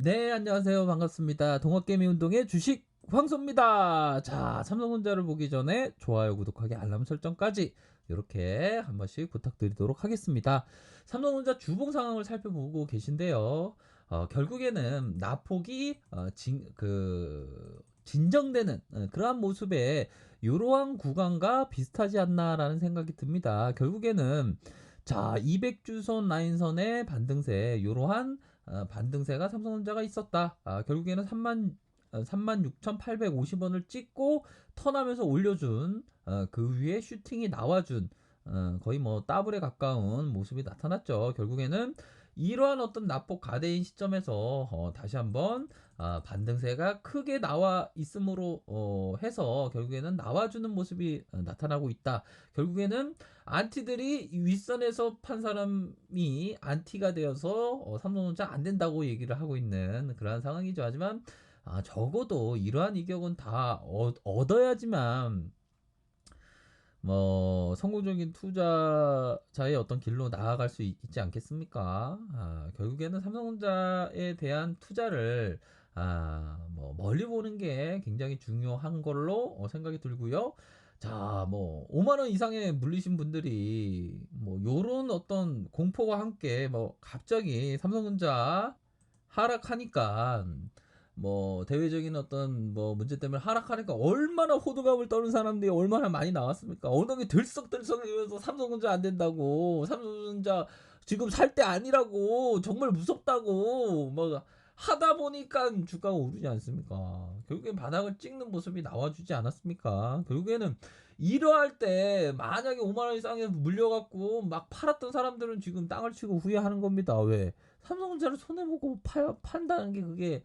네, 안녕하세요. 반갑습니다. 동학개미 운동의 주식 황소입니다. 자, 삼성전자를 보기 전에 좋아요, 구독하기, 알람 설정까지 이렇게 한 번씩 부탁드리도록 하겠습니다. 삼성전자 주봉 상황을 살펴보고 계신데요. 어, 결국에는 나폭이 어, 진, 그 진정되는 어, 그러한 모습에 이러한 구간과 비슷하지 않나라는 생각이 듭니다. 결국에는 자 200주선 라인선의 반등세 이러한 어, 반등세가 삼성전자가 있었다. 아, 결국에는 3만 36,850원을 찍고 턴하면서 올려준 어, 그 위에 슈팅이 나와준 어, 거의 뭐 더블에 가까운 모습이 나타났죠. 결국에는 이러한 어떤 납폭 가대인 시점에서 어, 다시 한번 아, 반등세가 크게 나와 있음으로 어, 해서 결국에는 나와주는 모습이 어, 나타나고 있다. 결국에는 안티들이 윗선에서 판 사람이 안티가 되어서 어, 삼성전자 안 된다고 얘기를 하고 있는 그러한 상황이죠. 하지만 아, 적어도 이러한 이격은 다 얻, 얻어야지만 뭐 성공적인 투자자의 어떤 길로 나아갈 수 있, 지 않겠습니까? 아, 결국에는 삼성전자에 대한 투자를 아, 뭐 멀리 보는 게 굉장히 중요한 걸로 어, 생각이 들고요. 자, 뭐 5만 원 이상에 물리신 분들이 뭐 요런 어떤 공포와 함께 뭐 갑자기 삼성전자 하락하니까 뭐 대외적인 어떤 뭐 문제 때문에 하락하니까 얼마나 호두감을 떠는 사람들이 얼마나 많이 나왔습니까? 엉덩이 들썩들썩 이러면서 삼성전자 안 된다고 삼성전자 지금 살 때 아니라고 정말 무섭다고 막 하다 보니까 주가가 오르지 않습니까? 결국엔 바닥을 찍는 모습이 나와주지 않았습니까? 결국에는 이러할 때 만약에 5만 원 이상에 물려갖고 막 팔았던 사람들은 지금 땅을 치고 후회하는 겁니다. 왜? 삼성전자를 손해보고 파, 판다는 게 그게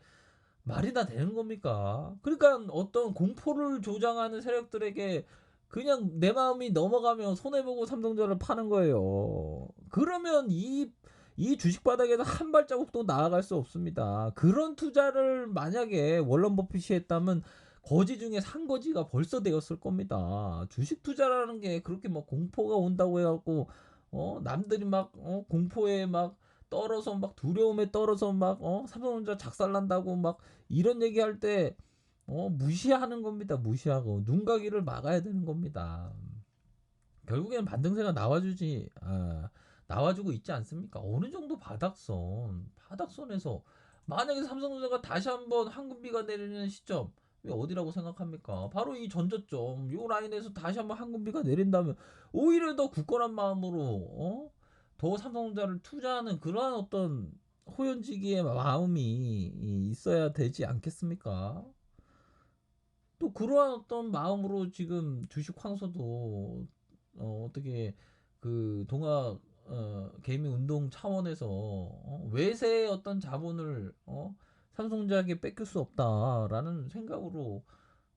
말이 다 되는 겁니까? 그러니까 어떤 공포를 조장하는 세력들에게 그냥 내 마음이 넘어가면 손해보고 삼성전자를 파는 거예요. 그러면 이, 이 주식 바닥에서 한 발자국도 나아갈 수 없습니다. 그런 투자를 만약에 월런 버핏이 했다면 거지 중에 산 거지가 벌써 되었을 겁니다. 주식 투자라는 게 그렇게 막 공포가 온다고 해갖고, 어, 남들이 막, 어, 공포에 막, 떨어서 막 두려움에 떨어서 막 어, 삼성전자 작살난다고 막 이런 얘기할 때 어, 무시하는 겁니다. 무시하고 눈 가기를 막아야 되는 겁니다. 결국에는 반등세가 나와주지 아, 나와주고 있지 않습니까? 어느 정도 바닥선 바닥선에서 만약에 삼성전자가 다시 한번 황금비가 내리는 시점 어디라고 생각합니까? 바로 이 전저점 요 라인에서 다시 한번 황금비가 내린다면 오히려 더 굳건한 마음으로 어? 더 삼성전자를 투자하는 그러한 어떤 호연지기의 마음이 있어야 되지 않겠습니까? 또 그러한 어떤 마음으로 지금 주식 황소도 어, 어떻게 그 동학 어, 개미 운동 차원에서 어, 외세의 어떤 자본을 어, 삼성전자에게 뺏길 수 없다라는 생각으로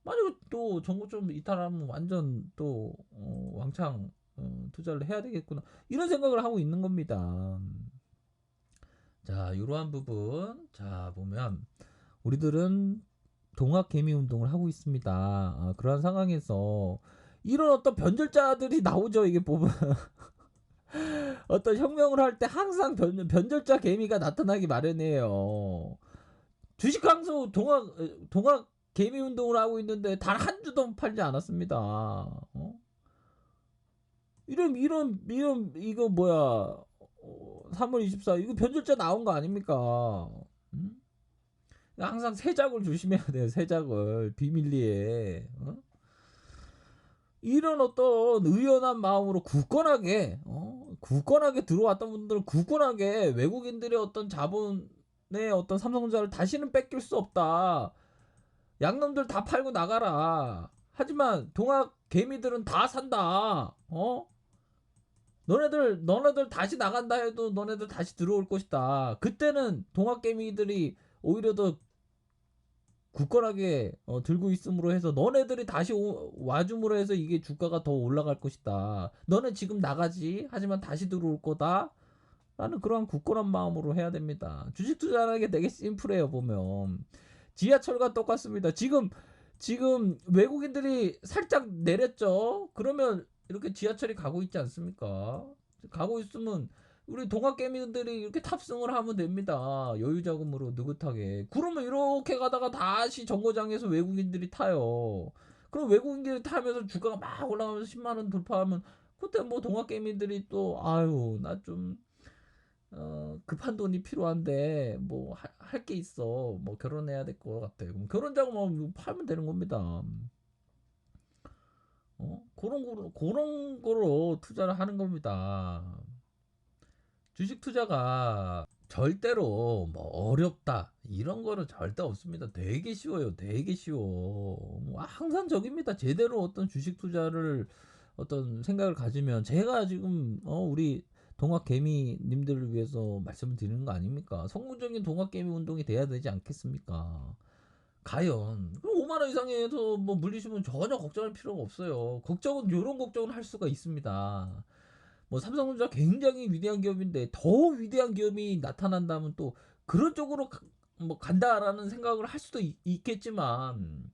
만약에 또 정보좀 이탈하면 완전 또 어, 왕창 어, 투자를 해야 되겠구나 이런 생각을 하고 있는 겁니다. 자 이러한 부분 자 보면 우리들은 동학 개미 운동을 하고 있습니다. 아, 그러한 상황에서 이런 어떤 변절자들이 나오죠. 이게 보면 어떤 혁명을 할 때 항상 변, 변절자 개미가 나타나기 마련이에요. 주식 강수 동학 동학 개미 운동을 하고 있는데 단 한 주도 팔지 않았습니다. 어? 이런 이런 이런 이거 뭐야? 어, 3월 24 이거 변절자 나온 거 아닙니까? 음? 항상 세작을 조심해야 돼요. 세작을 비밀리에. 어? 이런 어떤 의연한 마음으로 굳건하게 어? 굳건하게 들어왔던 분들은 굳건하게 외국인들의 어떤 자본의 어떤 삼성전자를 다시는 뺏길 수 없다. 양놈들 다 팔고 나가라. 하지만 동학 개미들은 다 산다. 어? 너네들 너네들 다시 나간다 해도 너네들 다시 들어올 것이다. 그때는 동학개미들이 오히려 더 굳건하게 어, 들고 있음으로 해서 너네들이 다시 오, 와줌으로 해서 이게 주가가 더 올라갈 것이다. 너네 지금 나가지 하지만 다시 들어올 거다. 라는 그러한 굳건한 마음으로 해야 됩니다. 주식 투자하는 게 되게 심플해요 보면 지하철과 똑같습니다. 지금 지금 외국인들이 살짝 내렸죠. 그러면 이렇게 지하철이 가고 있지 않습니까? 가고 있으면 우리 동학개미들이 이렇게 탑승을 하면 됩니다. 여유 자금으로 느긋하게. 그러면 이렇게 가다가 다시 정거장에서 외국인들이 타요. 그럼 외국인들이 타면서 주가가 막 올라가면서 10만 원 돌파하면 그때 뭐 동학개미들이 또 아유 나좀 어, 급한 돈이 필요한데 뭐 할 게 있어 뭐 결혼해야 될 것 같아 그럼 결혼 자금 팔면 되는 겁니다 어 그런 거로 그런 거로 투자를 하는 겁니다 주식 투자가 절대로 뭐 어렵다 이런 거는 절대 없습니다. 되게 쉬워요. 되게 쉬워. 뭐 항상 적입니다. 제대로 어떤 주식 투자를 어떤 생각을 가지면 제가 지금 어 우리 동학 개미님들을 위해서 말씀을 드리는 거 아닙니까? 성공적인 동학 개미 운동이 돼야 되지 않겠습니까? 과연 5만 원 이상에서 뭐 물리시면 전혀 걱정할 필요가 없어요. 걱정은 이런 걱정을 할 수가 있습니다. 뭐 삼성전자 굉장히 위대한 기업인데 더 위대한 기업이 나타난다면 또 그런 쪽으로 가, 뭐 간다라는 생각을 할 수도 있, 있겠지만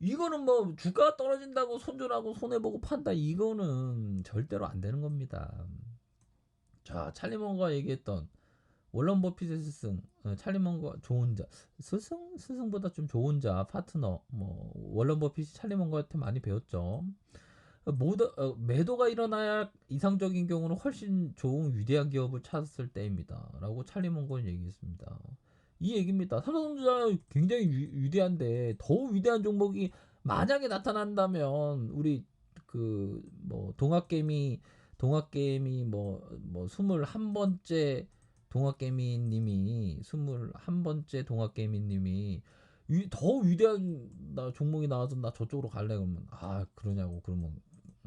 이거는 뭐 주가가 떨어진다고 손절하고 손해 보고 판다 이거는 절대로 안 되는 겁니다. 자 찰리먼가 얘기했던 월런 버핏의 스승 어, 찰리먼가 좋은 자 스승 스승보다 좀 좋은 자 파트너 뭐 월런 버핏이 찰리먼가한테 많이 배웠죠. 모두 어, 매도가 일어나야 이상적인 경우는 훨씬 좋은 위대한 기업을 찾았을 때입니다.라고 찰리 몽건 얘기했습니다. 이 얘기입니다. 삼성전자 굉장히 위, 대한데 더 위대한 종목이 만약에 나타난다면 우리 그 뭐 동학개미 동학개미 뭐뭐 스물 한 번째 동학개미님이 스물 한 번째 동학개미님이 위, 더 위대한 나 종목이 나와서 나 저쪽으로 갈래 그러면 아 그러냐고 그러면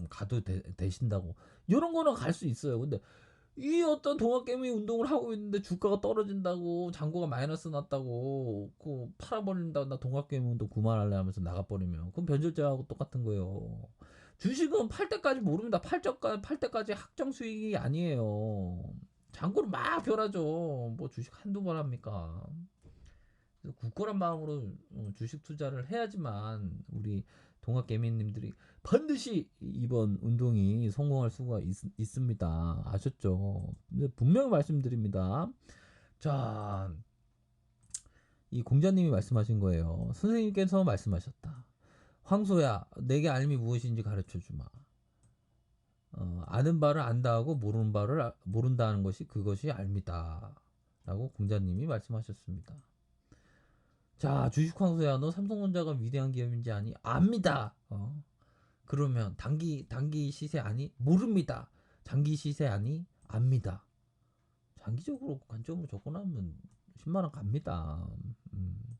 가도 되, 되신다고 이런 거는 갈 수 있어요. 근데 이 어떤 동학개미 운동을 하고 있는데 주가가 떨어진다고 잔고가 마이너스 났다고 그 팔아버린다고 나 동학개미 운동 그만할래 하면서 나가버리면 그럼 변절제하고 똑같은 거예요. 주식은 팔 때까지 모릅니다. 팔 때까지 확정 수익이 아니에요. 잔고를 막 변하죠. 뭐 주식 한두 번 합니까? 굳건한 마음으로 어, 주식 투자를 해야지만 우리 동학개미님들이 반드시 이번 운동이 성공할 수가 있, 습니다 아셨죠? 분명히 말씀드립니다. 자, 이 공자님이 말씀하신 거예요. 선생님께서 말씀하셨다. 황소야, 내게 알미 무엇인지 가르쳐 주마. 어, 아는 바를 안다 하고 모르는 바를 아, 모른다는 것이 그것이 알미다. 라고 공자님이 말씀하셨습니다. 자, 주식 황소야, 너 삼성전자가 위대한 기업인지 아니? 압니다. 어. 그러면 단기 단기 시세 아니? 모릅니다. 장기 시세 아니? 압니다. 장기적으로 관점으로 접근하면 10만 원 갑니다. 음.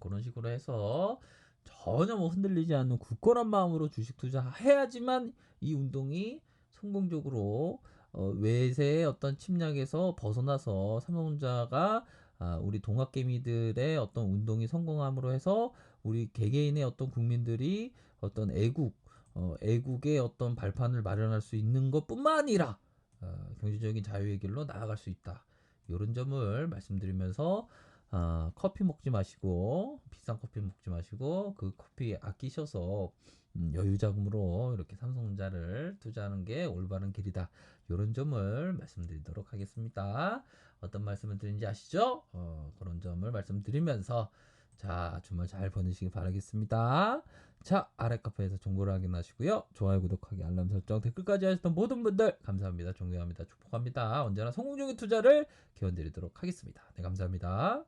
그런 식으로 해서 전혀 뭐 흔들리지 않는 굳건한 마음으로 주식 투자해야지만 이 운동이 성공적으로 어, 외세의 어떤 침략에서 벗어나서 삼성전자가 아, 우리 동학개미들의 어떤 운동이 성공함으로 해서 우리 개개인의 어떤 국민들이 어떤 애국, 어, 애국의 어떤 발판을 마련할 수 있는 것뿐만 아니라 어, 경제적인 자유의 길로 나아갈 수 있다. 이런 점을 말씀드리면서 어, 커피 먹지 마시고 비싼 커피 먹지 마시고 그 커피 아끼셔서 음, 여유 자금으로 이렇게 삼성전자를 투자하는 게 올바른 길이다. 이런 점을 말씀드리도록 하겠습니다. 어떤 말씀을 드린지 아시죠? 어, 그런 점을 말씀드리면서 자 주말 잘 보내시기 바라겠습니다. 자 아래 카페에서 정보를 확인하시고요. 좋아요, 구독하기, 알람 설정, 댓글까지 하셨던 모든 분들 감사합니다. 존경합니다. 축복합니다. 언제나 성공적인 투자를 기원드리도록 하겠습니다. 네 감사합니다.